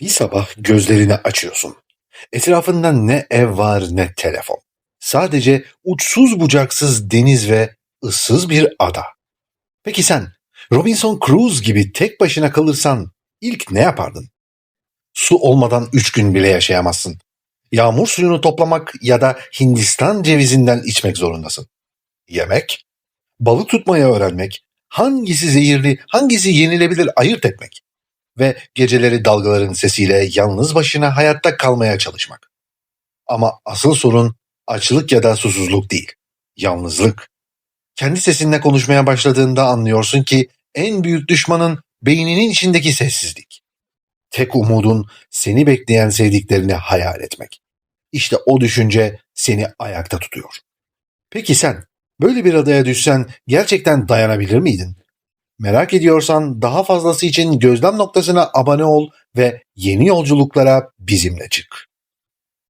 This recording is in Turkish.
Bir sabah gözlerini açıyorsun. Etrafında ne ev var ne telefon. Sadece uçsuz bucaksız deniz ve ıssız bir ada. Peki sen Robinson Crusoe gibi tek başına kalırsan ilk ne yapardın? Su olmadan üç gün bile yaşayamazsın. Yağmur suyunu toplamak ya da Hindistan cevizinden içmek zorundasın. Yemek, balık tutmayı öğrenmek, hangisi zehirli, hangisi yenilebilir ayırt etmek ve geceleri dalgaların sesiyle yalnız başına hayatta kalmaya çalışmak. Ama asıl sorun açlık ya da susuzluk değil, yalnızlık. Kendi sesinle konuşmaya başladığında anlıyorsun ki en büyük düşmanın beyninin içindeki sessizlik. Tek umudun seni bekleyen sevdiklerini hayal etmek. İşte o düşünce seni ayakta tutuyor. Peki sen böyle bir adaya düşsen gerçekten dayanabilir miydin? Merak ediyorsan daha fazlası için gözlem noktasına abone ol ve yeni yolculuklara bizimle çık.